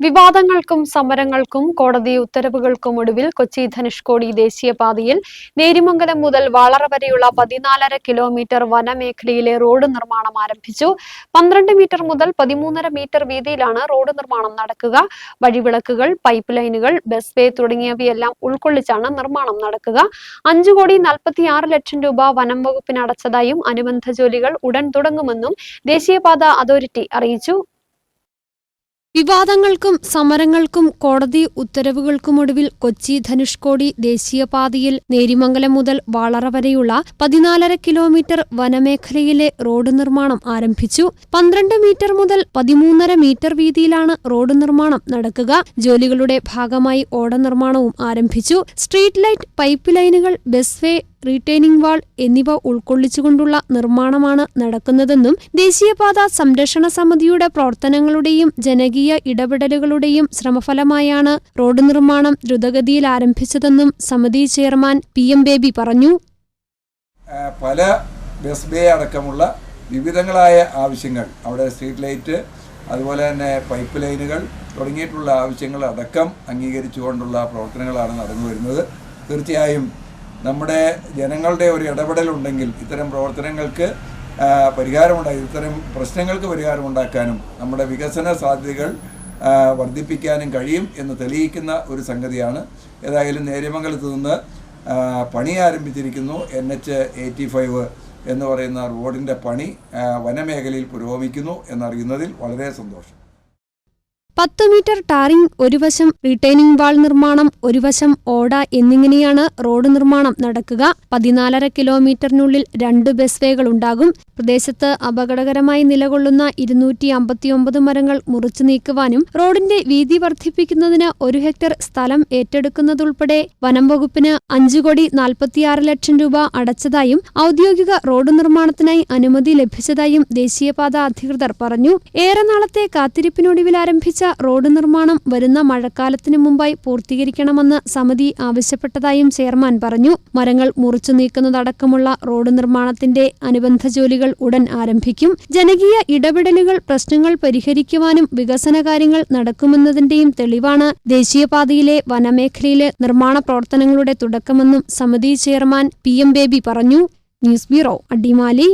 വിവാദങ്ങൾക്കും സമരങ്ങൾക്കും കോടതി ഉത്തരവുകൾക്കും ഒടുവിൽ കൊച്ചി ധനുഷ്കോടി ദേശീയപാതയിൽ നേരിമംഗലം മുതൽ വളറ വരെയുള്ള പതിനാലര കിലോമീറ്റർ വനമേഖലയിലെ റോഡ് നിർമ്മാണം ആരംഭിച്ചു. പന്ത്രണ്ട് മീറ്റർ മുതൽ പതിമൂന്നര മീറ്റർ വീതിയിലാണ് റോഡ് നിർമ്മാണം നടക്കുക. വഴിവിളക്കുകൾ പൈപ്പ് ലൈനുകൾ ബസ് വേ തുടങ്ങിയവയെല്ലാം ഉൾക്കൊള്ളിച്ചാണ് നിർമ്മാണം നടക്കുക. അഞ്ചു കോടി നാൽപ്പത്തിയാറ് ലക്ഷം രൂപ വനം വകുപ്പിന് അടച്ചതായും അനുബന്ധ ജോലികൾ ഉടൻ തുടങ്ങുമെന്നും ദേശീയപാത അതോറിറ്റി അറിയിച്ചു. വിവാദങ്ങൾക്കും സമരങ്ങൾക്കും കോടതി ഉത്തരവുകൾക്കുമൊടുവിൽ കൊച്ചി ധനുഷ്കോടി ദേശീയപാതയിൽ നേരിമംഗലം മുതൽ വാളറ വരെയുള്ള പതിനാലര കിലോമീറ്റർ വനമേഖലയിലെ റോഡ് നിർമ്മാണം ആരംഭിച്ചു. പന്ത്രണ്ട് മീറ്റർ മുതൽ പതിമൂന്നര മീറ്റർ വീതിയിലാണ് റോഡ് നിർമ്മാണം നടക്കുക. ജോലികളുടെ ഭാഗമായി ഓട നിർമ്മാണവും ആരംഭിച്ചു. സ്ട്രീറ്റ് ലൈറ്റ് പൈപ്പ് ലൈനുകൾ ബസ് വേ റീറ്റെയിനിംഗ് വാൾ എന്നിവ ഉൾക്കൊള്ളിച്ചുകൊണ്ടുള്ള നിർമ്മാണമാണ് നടക്കുന്നതെന്നും ദേശീയപാത സംരക്ഷണ സമിതിയുടെ പ്രവർത്തനങ്ങളുടെയും ജനകീയ ഇടപെടലുകളുടെയും ശ്രമഫലമായാണ് റോഡ് നിർമ്മാണം ദ്രുതഗതിയിൽ ആരംഭിച്ചതെന്നും സമിതി ചെയർമാൻ പി എം ബേബി പറഞ്ഞു. പല ബസ് ബേ അടക്കമുള്ള വിവിധങ്ങളായ ആവശ്യങ്ങൾ അവിടെ സ്ട്രീറ്റ് ലൈറ്റ് അതുപോലെ തന്നെ പൈപ്പ് ലൈനുകൾ തുടങ്ങിയിട്ടുള്ള ആവശ്യങ്ങൾ അടക്കം അംഗീകരിച്ചുകൊണ്ടുള്ള പ്രവർത്തനങ്ങളാണ് നടന്നു വരുന്നത് തീർച്ചയായും നമ്മുടെ ജനങ്ങളുടെ ഒരു ഇടപെടലുണ്ടെങ്കിൽ ഇത്തരം പ്രവർത്തനങ്ങൾക്ക് പരിഹാരമുണ്ടായി ഇത്തരം പ്രശ്നങ്ങൾക്ക് പരിഹാരമുണ്ടാക്കാനും നമ്മുടെ വികസന സാധ്യതകൾ വർദ്ധിപ്പിക്കാനും കഴിയും എന്ന് തെളിയിക്കുന്ന ഒരു സംഗതിയാണ്. ഏതായാലും നേര്യമംഗലത്ത് നിന്ന് പണി ആരംഭിച്ചിരിക്കുന്നു എൻ എച്ച് എയ്റ്റി ഫൈവ് എന്ന് പറയുന്ന റോഡിന്റെ പണി വനമേഖലയിൽ പുരോഗമിക്കുന്നു എന്നറിയുന്നതിൽ വളരെ സന്തോഷം. പത്ത് മീറ്റർ ടാറിംഗ് ഒരു വശം റീറ്റെയിനിംഗ് വാൾ നിർമ്മാണം ഒരു വശം ഓട എന്നിങ്ങനെയാണ് റോഡ് നിർമ്മാണം നടക്കുക. പതിനാലര കിലോമീറ്ററിനുള്ളിൽ രണ്ട് ബസ് വേകൾ ഉണ്ടാകും. പ്രദേശത്ത് അപകടകരമായി നിലകൊള്ളുന്ന ഇരുന്നൂറ്റി അമ്പത്തിയൊമ്പത് മരങ്ങൾ മുറിച്ചു നീക്കുവാനും റോഡിന്റെ വീതി വർദ്ധിപ്പിക്കുന്നതിന് ഒരു ഹെക്ടർ സ്ഥലം ഏറ്റെടുക്കുന്നതുൾപ്പെടെ വനം വകുപ്പിന് അഞ്ചു കോടി നാൽപ്പത്തിയാറ് ലക്ഷം രൂപ അടച്ചതായും ഔദ്യോഗിക റോഡ് നിർമ്മാണത്തിനായി അനുമതി ലഭിച്ചതായും ദേശീയപാത അധികൃതർ പറഞ്ഞു. ഏറെ നാളത്തെ കാത്തിരിപ്പിനൊടുവിൽ ആരംഭിച്ച റോഡ് നിർമ്മാണം വരുന്ന മഴക്കാലത്തിനു മുമ്പായി പൂർത്തീകരിക്കണമെന്ന് സമിതി ആവശ്യപ്പെട്ടതായും ചെയർമാൻ പറഞ്ഞു. മരങ്ങൾ മുറിച്ചു നീക്കുന്നതടക്കമുള്ള റോഡ് നിർമ്മാണത്തിന്റെ അനുബന്ധ ജോലികൾ ഉടൻ ആരംഭിക്കും. ജനകീയ ഇടപെടലുകൾ പ്രശ്നങ്ങൾ പരിഹരിക്കുവാനും വികസന കാര്യങ്ങൾ നടക്കുമെന്നതിന്റെയും തെളിവാണ് ദേശീയപാതയിലെ വനമേഖലയിലെ നിർമ്മാണ പ്രവർത്തനങ്ങളുടെ തുടക്കമെന്നും സമിതി ചെയർമാൻ പി എം ബേബി പറഞ്ഞു. News bureau Adimali.